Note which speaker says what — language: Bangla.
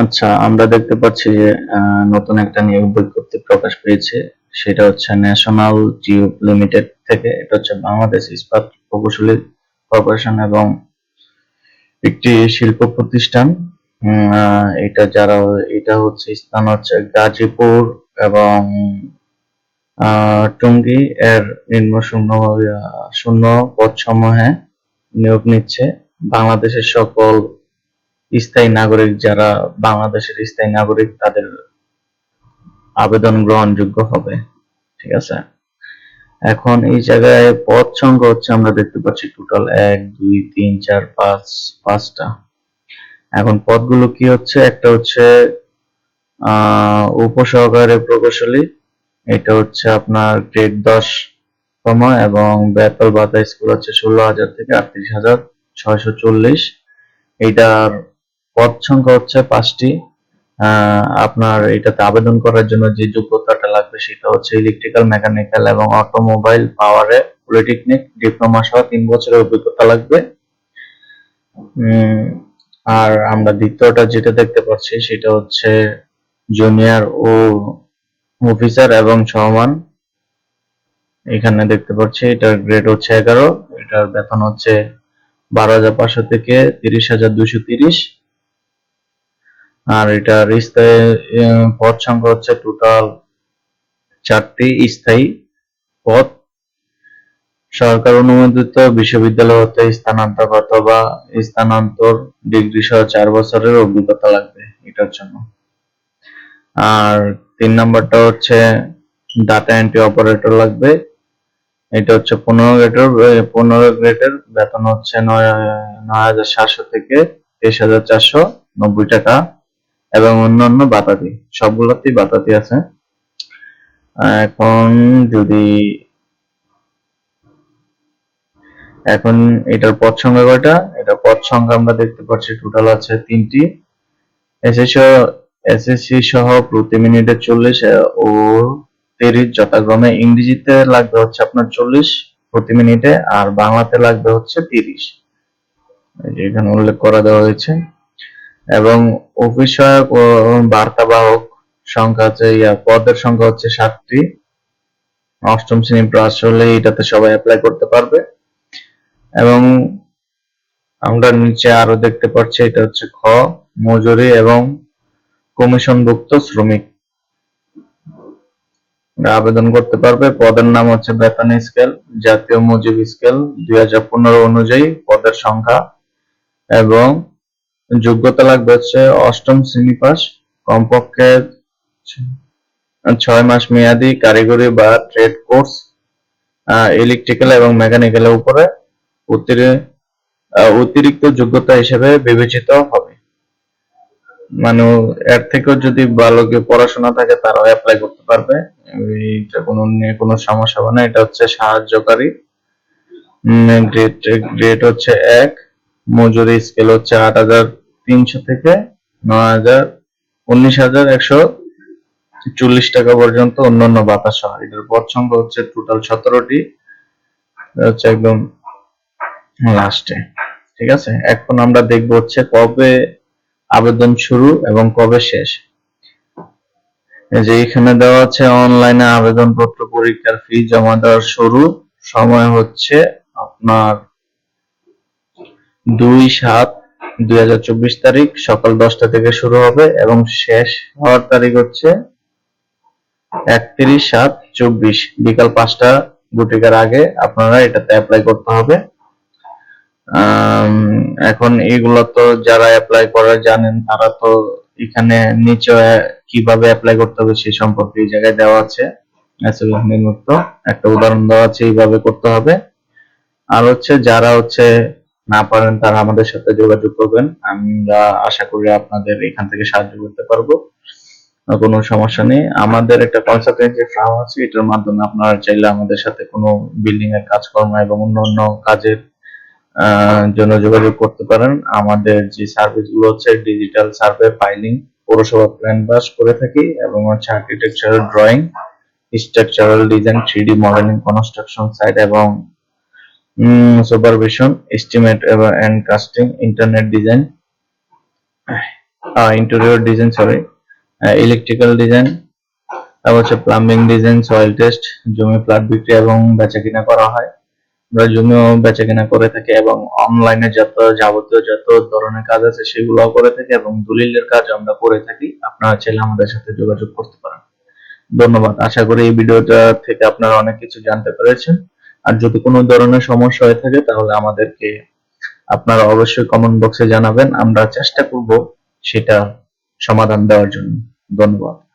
Speaker 1: আচ্ছা আমরা দেখতে পাচ্ছি যে নতুন একটা নিয়োগ বিজ্ঞপ্তি প্রকাশ পেয়েছে। সেটা হচ্ছে ন্যাশনাল টিউব লিমিটেড থেকে। এটা হচ্ছে বাংলাদেশ ইস্পাত প্রকৌশলী কর্পোরেশন এবং একটি শিল্প প্রতিষ্ঠান। এটা যারা, এটা হচ্ছে স্থান হচ্ছে গাজীপুর এবং টঙ্গী। এর নিম্ন শূন্য শূন্য পদ সমূহে নিয়োগ নিচ্ছে বাংলাদেশের সকল স্থায়ী নাগরিক যারা বাংলাদেশের স্থায়ী নাগরিক, তাদের আবেদন গ্রহণযোগ্য হবে। ঠিক আছে? এখন এই জায়গায় পদ সংখ্যা হচ্ছে আমরা দেখতে পাচ্ছি টোটাল এক, দুই, তিন, চার, পাঁচ, পাঁচটা। এখন পদগুলো কি হচ্ছে? একটা হচ্ছে উপসহকারী প্রকৌশলী, এটা হচ্ছে আপনার গ্রেড দশ তম এবং বেতন ভাতা স্কুল হচ্ছে ষোলো হাজার থেকে আটত্রিশ হাজার ছয়শো চল্লিশ। এইটার পদ সংখ্যা হচ্ছে পাঁচটি। আপনার এটাতে আবেদন করার জন্য যে যোগ্যতাটা লাগবে সেটা হচ্ছে ইলেকট্রিক্যাল মেকানিক্যাল এবং অটোমোবাইল পাওয়ারে পলিটেকনিক ডিপ্লোমা সহ তিন বছরের অভিজ্ঞতা লাগবে। আর আমরা দ্বিতীয়টা যেটা দেখতে পাচ্ছি সেটা হচ্ছে জুনিয়র ও অফিসার এবং সমান। এখানে দেখতে পাচ্ছি এটার গ্রেড হচ্ছে এগারো, এটার বেতন হচ্ছে বারো হাজার পাঁচশো থেকে তিরিশ হাজার দুশো তিরিশ। আর এটার স্থায়ী পদ সংখ্যা হচ্ছে টোটাল চারটি স্থায়ী পদ। সরকার অনুমোদিত বিশ্ববিদ্যালয় হতে স্থানান্তর অথবা স্থানান্তর ডিগ্রি সহ চার বছরের অভিজ্ঞতা লাগবে এটার জন্য। আর তিন নম্বরটা হচ্ছে ডাটা এন্ট্রি অপারেটর লাগবে। এটা হচ্ছে পনেরো গ্রেডের পনেরো গ্রেডের বেতন হচ্ছে নয় নয় হাজার সাতশো থেকে তেইশ হাজার চারশো নব্বই টাকা। এবং অন্যান্য বাতাতি, সবগুলোতেই বাতাতি আছে। এখন যদি, এখন এটার পদ সংখ্যা কয়টা? এটা পদ সংখ্যা আমরা দেখতে পাচ্ছি টোটাল আছে তিনটি। এসএসসি এসএসসি সহ প্রতি মিনিটে চল্লিশ, ও তিরিশ যথাক্রমে ইংরেজিতে লাগবে হচ্ছে আপনার চল্লিশ প্রতি মিনিটে, আর বাংলাতে লাগবে হচ্ছে তিরিশ। এখানে উল্লেখ করা দেওয়া হয়েছে। এবং অফিস সহায়ক ও বার্তাবাহক সংখ্যা হচ্ছে, ইয়া, পদের সংখ্যা হচ্ছে সাতটি। অষ্টম শ্রেণি পাস হলে এটাতে সবাই অ্যাপ্লাই করতে পারবে। এবং আমরা নিচে আরও দেখতে পাচ্ছি, এটা হচ্ছে খ, মজুরি এবং কমিশনভুক্ত শ্রমিক। আবেদন করতে পারবে। পদের নাম হচ্ছে বেতন স্কেল, জাতীয় মজুরি স্কেল, দুই হাজার পনেরো অনুযায়ী পদের সংখ্যা এবং যোগ্যতা লাগবে হচ্ছে অষ্টম শ্রেণি পাস, কমপক্ষে ছয় মাস মেয়াদি কারিগরি বা ট্রেড কোর্স ইলেকট্রিক্যাল এবং মেকানিক্যালের উপরে অতিরিক্ত যোগ্যতা হিসেবে বিবেচিত হবে। মানে এর থেকেও যদি ভালো পড়াশোনা থাকে তারাও অ্যাপ্লাই করতে পারবে। এটা কোনো নিয়ে কোনো সমস্যা হবে না। এটা হচ্ছে সাহায্যকারী। গ্রেড হচ্ছে এক। মজুরি স্কেল হচ্ছে আট হাজার তিনশো থেকে নয় হাজার উনিশ হাজার একশো চল্লিশ টাকা পর্যন্ত অন্যান্য ভাতা সহ। এটার পদ হচ্ছে টোটাল সতেরোটি। হচ্ছে একদম লাস্টে ঠিক আছে? এখন আমরা দেখব হচ্ছে কবে আবেদন শুরু এবং কবে শেষ। যে এখানে দেওয়া আছে অনলাইনে আবেদনপত্র, পরীক্ষার ফি জমা দেওয়ার শুরু। সময় হচ্ছে আপনার দুই সাত দুই হাজার চব্বিশ তারিখ সকাল দশটা থেকে শুরু হবে এবং শেষ হওয়ার তারিখ হচ্ছে একত্রিশ সাত চব্বিশ। বিকাল পাঁচটা গুটিকার আগে আপনারা এটাতে অ্যাপ্লাই করতে হবে। এখন এইগুলো তো যারা অ্যাপ্লাই করে জানেন, তারা তো এখানে নিচে কীভাবে অ্যাপ্লাই করতে হবে সেই সম্পর্কে এই জায়গায় দেওয়া আছে। একটা উদাহরণ দেওয়া আছে এইভাবে করতে হবে। আর হচ্ছে যারা হচ্ছে না পারেন তারা আমাদের সাথে যোগাযোগ করবেন। আমরা আশা করি আপনাদের এখান থেকে সাহায্য করতে পারব। কোনো সমস্যা নেই। আমাদের একটা কনসালটেন্সি ফার্ম আছে এটার মাধ্যমে আপনারা চাইলে আমাদের সাথে কোনো বিল্ডিং এর কাজকর্ম এবং অন্যান্য কাজের আহ, জন্য যোগাযোগ করতে পারেন। আমাদের যে সার্ভিসগুলো হচ্ছে ডিজিটাল সার্ভে ফাইলিং পৌরসভা প্ল্যান বাস করে থাকি এবং হচ্ছে architectural drawing structural design three D modelling construction site এবং supervision estimate and costing internet design interior design sorry electrical design তারপর হচ্ছে প্লাম্বিং ডিজাইন সয়েল টেস্ট জমি প্লট বিক্রি এবং বেচা কিনা করা হয়। আমরা জমিও বেচা কিনা করে থাকি এবং অনলাইনে যত যাবতীয় যত ধরনের কাজ আছে সেগুলো করে থাকি এবং দলিলের কাজ আমরা করে থাকি। আপনারা চাইলে আমাদের সাথে যোগাযোগ করতে পারেন। ধন্যবাদ। আশা করি এই ভিডিওটা থেকে আপনারা অনেক কিছু জানতে পেরেছেন। আর যদি কোনো ধরনের সমস্যা হয়ে থাকে, তাহলে আমাদেরকে আপনারা অবশ্যই কমেন্ট বক্সে জানাবেন। আমরা চেষ্টা করব সেটা সমাধান দেওয়ার জন্য। ধন্যবাদ।